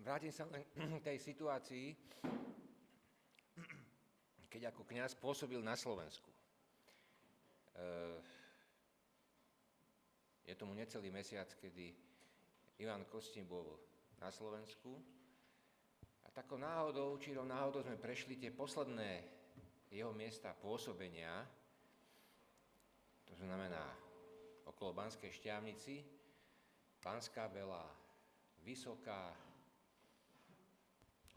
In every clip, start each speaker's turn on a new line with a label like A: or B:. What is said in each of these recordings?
A: Vrátim sa len k tej situácii, keď ako kňaz pôsobil na Slovensku. Eh, Je tomu necelý mesiac, kedy Ivan Kostin bol na Slovensku a takou náhodou, čirou náhodou sme prešli tie posledné jeho miesta pôsobenia, to znamená okolo Banskej šťavnici, Banská Bela, Vysoká,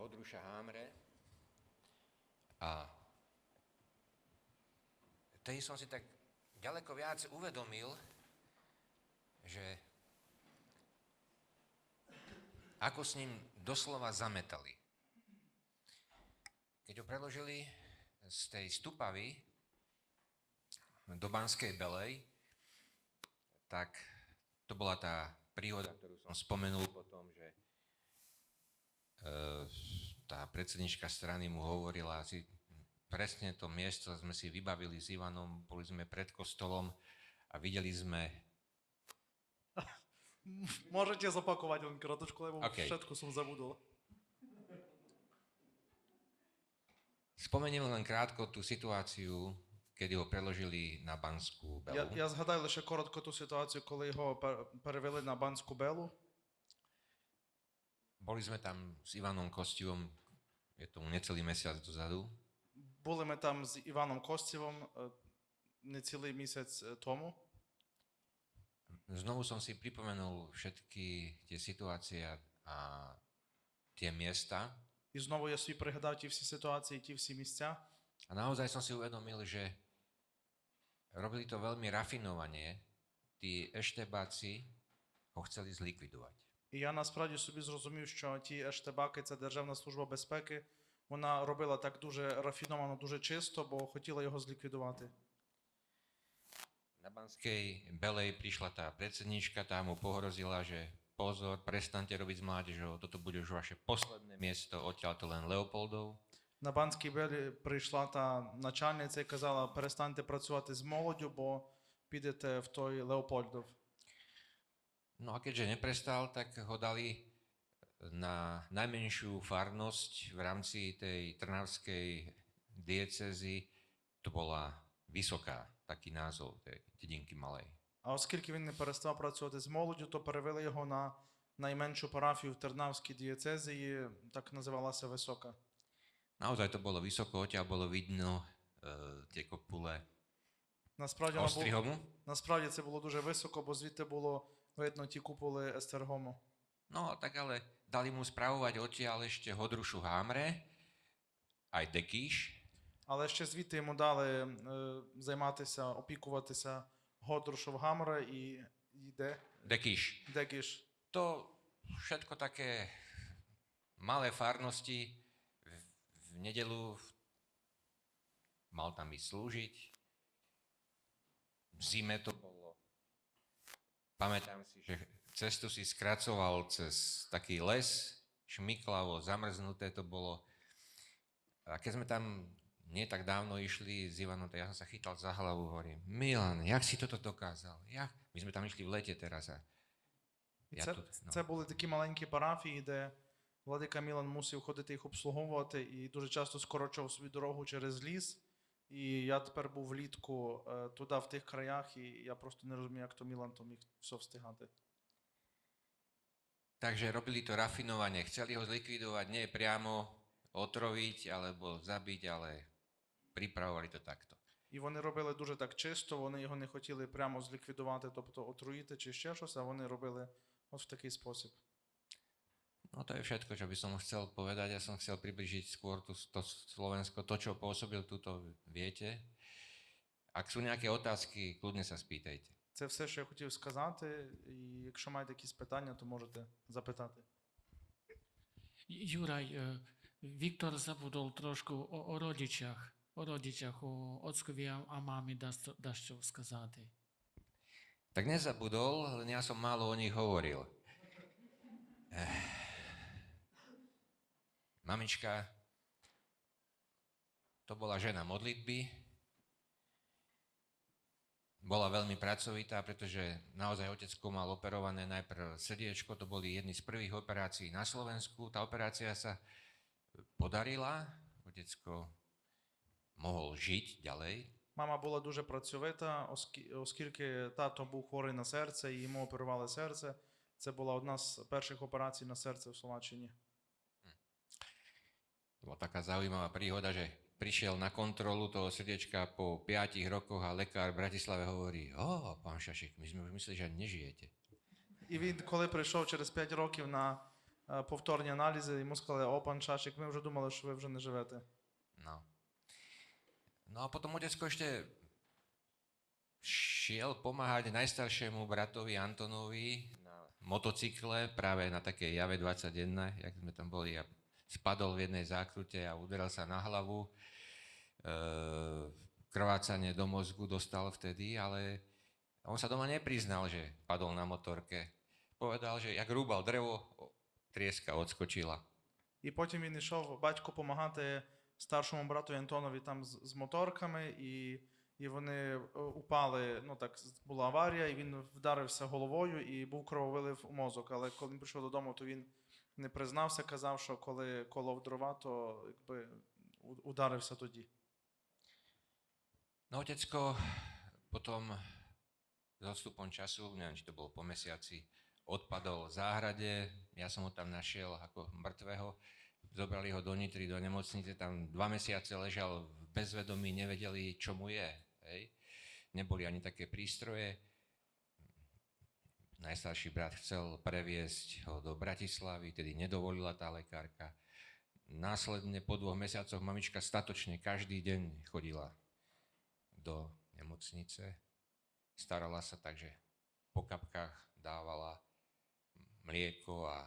A: Odruša Hámre a tedy som si tak ďaleko viac uvedomil, že ako s ním doslova zametali. Keď ho preložili z tej stupavy do Banskej Belej, tak to bola tá príhoda, ktorú som spomenul potom, že e, tá predsednička strany mu hovorila asi presne to miesto sme si vybavili s Ivanom, boli sme pred kostolom a videli sme...
B: Môžete zopakovať len kratočku, lebo
A: okay.
B: všetko som zabudol.
A: Spomeniem len krátko tú situáciu kedy ho preložili na Banskú Belu.
B: Я, я згадаю лише коротко ту ситуацію, коли його пер- перевели на Банську Белу.
A: Boli sme tam s Ivanom Kostivom, je tomu necelý mesiac dozadu,
B: Були ми там з Іваном Костєвом е, не цілий місяць е, тому.
A: Znovu som si pripomenul všetky tie situácie a, a tie miesta
B: І знову я собі пригадав ті всі ситуації, ті всі місця.
A: a naozaj som si uvedomil, že robili to veľmi rafinovanie, tí eštebáci ho chceli zlikvidovať.
B: І я насправді собі зрозумів, що ті ештебаки, це Державна служба безпеки, вона робила так дуже рафіновано, дуже чисто, бо хотіла його зліквідувати.
A: Na Banskej Belej prišla tá predsednička, tá mu pohrozila, že pozor, prestante robiť s mládežou, toto bude už vaše posledné miesto, odtiaľ to len Leopoldov.
B: На Банській Белі прийшла та начальниця і казала: перестаньте працювати з молоддю, бо підете в той Леопольдов.
A: No a keďže neprestal, tak ho dali na najmenšiu farnosť v rámci tej trnavskej diecezy, to bola Vysoká, taký názov tej dedinky malej.
B: А оскільки він не перестав працювати з молоддю, то перевели його на найменшу парафію в Тернавській дієцезії, так називалася Висока.
A: Naozaj to bolo vysoko, odtiaľ bolo vidno e, tie kopule
B: Насправді, вона бу- насправді це було дуже високо, бо звідти було видно ті куполи Естергому.
A: No, tak ale dali mu spravovať odtiaľ ešte Hodrušu Hámre, aj Dekíš,
B: Але ще звідти йому дали е, займатися, опікуватися Годрушов Гамра і, і де?
A: Dekíš.
B: Декіш.
A: To všetko také malé farnosti v, v nedelu v- mal tam ísť slúžiť. V zime to bolo. Pamätám si, že cestu si skracoval cez taký les, šmiklavo, zamrznuté to bolo. A keď sme tam nie tak dávno išli s Ivanom, tak ja som sa chytal za hlavu, hovorím, Milan, jak si toto dokázal? Jak? My sme tam išli v lete teraz a ja
B: Це,
A: тут, no.
B: це були такі маленькі парафії, де Владика Мілан мусив ходити їх обслуговувати і дуже часто скорочував собі дорогу через ліс. І я тепер був влітку е, туди, в тих краях, і я просто не розумію, як то Мілан то міг все встигати.
A: Takže robili to rafinovanie, chceli ho zlikvidovať, nie priamo otroviť alebo zabiť, ale pripravovali to takto.
B: І вони робили дуже так чисто, вони його не хотіли прямо зліквідувати, тобто отруїти чи ще щось, а вони робили от в такий спосіб.
A: No to je všetko, čo by som chcel povedať. Ja som chcel približiť skôr tú, to Slovensko, to, čo pôsobil tuto, viete. Ak sú nejaké otázky, kľudne sa spýtajte.
B: Це все, що я хотів сказати. І якщо маєте якісь питання, то можете запитати.
C: Юрай, е, Віктор забудов трошки о, о родичах, о родичах, о отцові, а мамі дасть що сказати.
A: Так не забудов, але я сам мало о них говорив. Mamička, to bola žena modlitby. bola veľmi pracovitá, pretože naozaj otecko mal operované najprv srdiečko, to boli jedny z prvých operácií na Slovensku. Tá operácia sa podarila, otecko mohol žiť ďalej,
B: Мама була дуже працьовита, оскі- оскільки тато був хворий на серце і йому оперували серце. Це була одна з перших операцій на серце в Словаччині.
A: To bola taká zaujímavá príhoda, že prišiel na kontrolu toho srdiečka po 5 rokoch a lekár v Bratislave hovorí, o, pán Šašik, my sme už mysleli, že ani nežijete.
B: І він, коли прийшов через 5 років на е, повторні аналізи, йому сказали, о, пан Шашик, ми вже думали, що ви вже не живете.
A: No. No a potom otecko ešte šiel pomáhať najstaršiemu bratovi Antonovi na motocykle, práve na takej Jave 21, jak sme tam boli a spadol v jednej zákrute a uderal sa na hlavu. E, krvácanie do mozgu dostal vtedy, ale on sa doma nepriznal, že padol na motorke. Povedal, že jak rúbal drevo, o, trieska odskočila.
B: І потім він йшов батько допомагати старшому брату Антонові там з, з моторками, і, і вони е, упали. Ну так з- була аварія, і він вдарився головою і був крововилив у мозок. Але коли він прийшов додому, то він не признався, казав, що коли колов дрова, то якби у- ударився тоді.
A: No otecko potom s odstupom času, neviem, či to bolo po mesiaci, odpadol v záhrade, ja som ho tam našiel ako mŕtvého, zobrali ho do Nitry, do nemocnice, tam dva mesiace ležal v bezvedomí, nevedeli, čo mu je. Hej. Neboli ani také prístroje. Najstarší brat chcel previesť ho do Bratislavy, tedy nedovolila tá lekárka. Následne po dvoch mesiacoch mamička statočne každý deň chodila do nemocnice. Starala sa tak, že po kapkách dávala mlieko a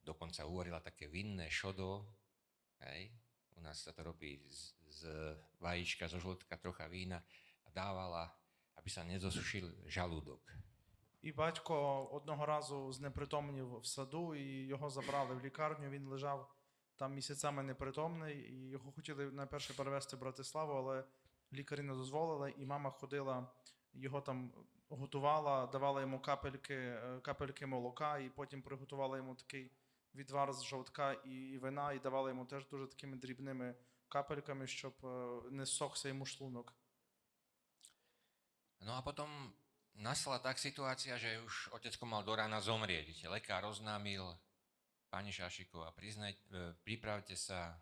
A: dokonca uvarila také vinné šodo. Hej. U nás sa to robí z, z vajíčka, zo žltka, trocha vína a dávala, aby sa nezosušil žalúdok.
B: І батько одного разу знепритомнів в саду, і його забрали в лікарню. Він лежав там місяцями непритомний, і його хотіли найперше перевезти в Братиславу, але лікарі не дозволили, і мама ходила, його там готувала, давала йому капельки, е, капельки молока, і потім приготувала йому такий відвар з жовтка і вина, і давала йому теж дуже такими дрібними капельками, щоб е, не ссохся йому шлунок.
A: No a potom nastala tak situácia, že už otecko mal do rána zomrieť. Viete, Lekár oznámil, pani Šašiková, priznaj, e, pripravte sa,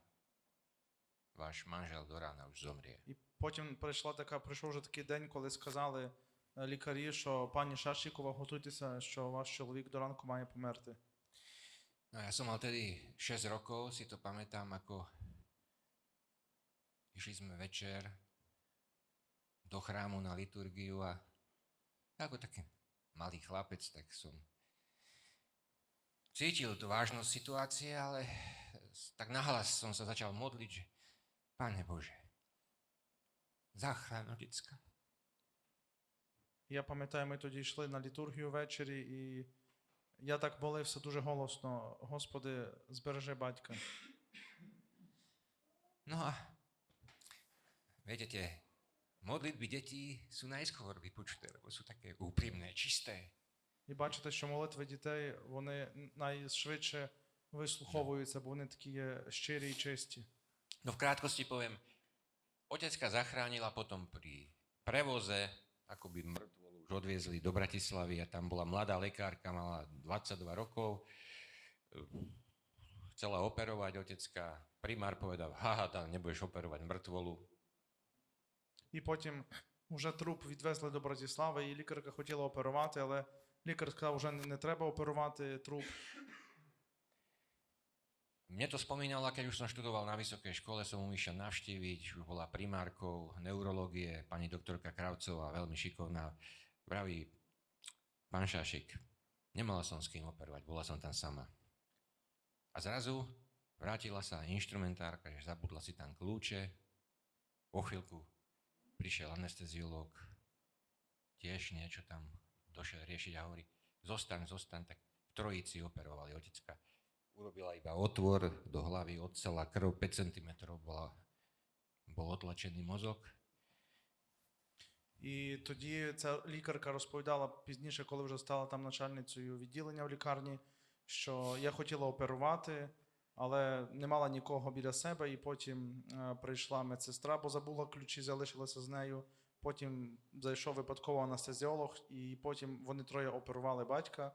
A: váš manžel do rána už zomrie.
B: І потім прийшла така, прийшов вже такий день, коли сказали е, лікарі, що пані Шашікова, готуйтеся, що ваш чоловік до ранку має померти.
A: No ja som mal tedy 6 rokov, si to pamätám, ako išli sme večer do chrámu na liturgiu a ako taký malý chlapec, tak som cítil tú vážnosť situácie, ale tak nahlas som sa začal modliť, že Pane Bože, zachráň otecka.
B: Я пам'ятаю, ми тоді йшли на літургію ввечері, і я так молився дуже голосно: Господи, збережи батька.
A: No a viete, tie modlitby detí sú najskôr vypočuté, lebo sú také úprimné, čisté.
B: І бачите, що молитви дітей вони найшвидше вислуховуються, бо вони такі є щирі і чисті.
A: No v krátkosti poviem, otecka zachránila potom pri prevoze, akoby mŕtvolu už odviezli do Bratislavy a tam bola mladá lekárka, mala 22 rokov, chcela operovať otecka, primár povedal, haha, tam nebudeš operovať mŕtvolu.
B: І потім вже труп відвезли до Братислави, і лікарка хотіла оперувати, але лікар сказав, вже не, не треба оперувати труп.
A: Mne to spomínala, keď už som študoval na vysokej škole, som mu išiel navštíviť, už bola primárkou neurológie, pani doktorka Kravcová, veľmi šikovná. Vraví, pán Šašik, nemala som s kým operovať, bola som tam sama. A zrazu vrátila sa inštrumentárka, že zabudla si tam kľúče. Po chvíľku prišiel anesteziológ, tiež niečo tam došiel riešiť a hovorí, zostaň, zostaň, tak v trojici operovali otecka urobila iba otvor do hlavy, odcela krv 5 cm, bola, bol otlačený mozog.
B: І тоді ця лікарка розповідала пізніше, коли вже стала там начальницею відділення в лікарні, що я хотіла оперувати, але не мала нікого біля себе. І потім е, прийшла медсестра, бо забула ключі, залишилася з нею. Потім зайшов випадково анестезіолог, і потім вони троє оперували батька.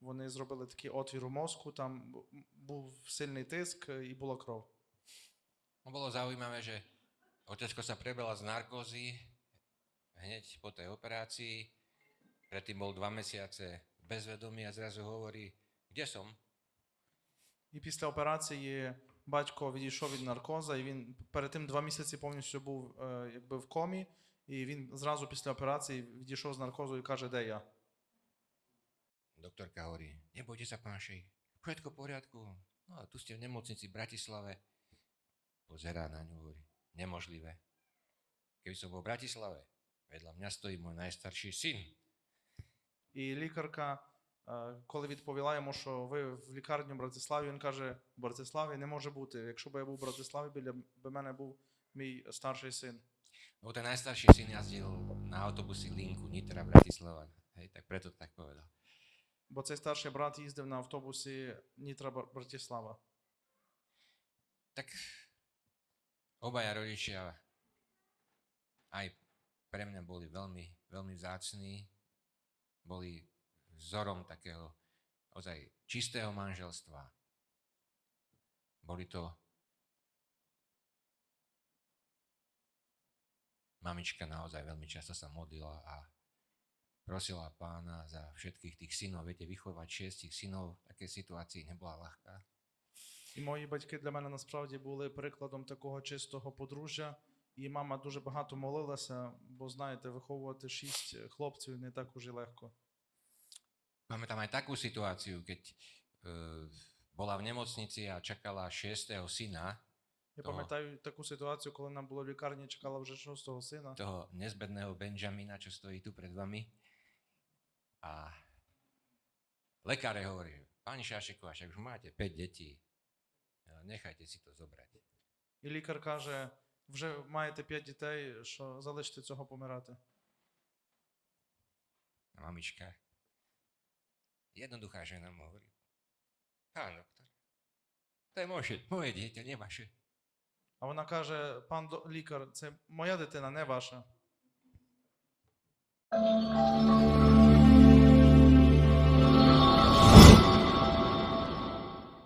B: Вони зробили такий отвір у мозку, там бу- був сильний тиск е, і була кров.
A: No bolo zaujímavé, že otecko sa prebral z narkózy hneď po tej operácii. Predtým bol dva mesiace bez vedomia a zrazu hovorí, kde som?
B: І після операції батько відійшов від наркоза, і він перед тим два місяці повністю був е, якби в комі. І він зразу після операції відійшов з наркозу і каже, де я.
A: Doktorka hovorí, nebojte sa, pán šejk, všetko v poriadku. No a tu ste v nemocnici v Bratislave. Pozerá na ňu, hovorí, nemožlivé. Keby som bol v Bratislave, vedľa mňa stojí môj najstarší syn.
B: І лікарка, е, коли відповіла йому, що ви в лікарні в Братиславі, він каже: в Братиславі не може бути. Якщо б я був в Братиславі, біля б мене був мій старший син.
A: Lebo ten najstarší syn jazdil na autobusy linku Nitra Bratislava. Hej, tak preto to tak povedal.
B: Бо цей старший брат їздив на автобусі Нітра Бр- Братислава.
A: Tak obaja rodičia aj pre mňa boli veľmi, veľmi vzácní. Boli vzorom takého ozaj čistého manželstva. Boli to Mamička naozaj veľmi často sa modlila a prosila pána za všetkých tých synov. Viete, vychovať šiestich synov v takej situácii nebola ľahká.
B: І мої батьки для мене насправді були прикладом такого чистого подружжя. І мама дуже багато молилася, бо знаєте, виховувати шість хлопців не так уже легко.
A: Máme tam aj takú situáciu, keď e, bola v nemocnici a čakala šiestého syna,
B: Я
A: Ага.
B: пам'ятаю таку ситуацію, коли нам було в лікарні, чекала вже шостого сина.
A: toho nezbedného Benjamina, čo stojí tu pred vami. A lekár jej hovorí, pani Šašeková, však už máte 5 detí, e, nechajte si to zobrať.
B: І лікар каже: вже маєте п'ять дітей, що залиште цього помирати.
A: A mamička, jednoduchá žena mu hovorí, pán doktor, to je moje, moje dieťa, nie vaše.
B: А вона каже: пан до- лікар, це моя дитина, не ваша.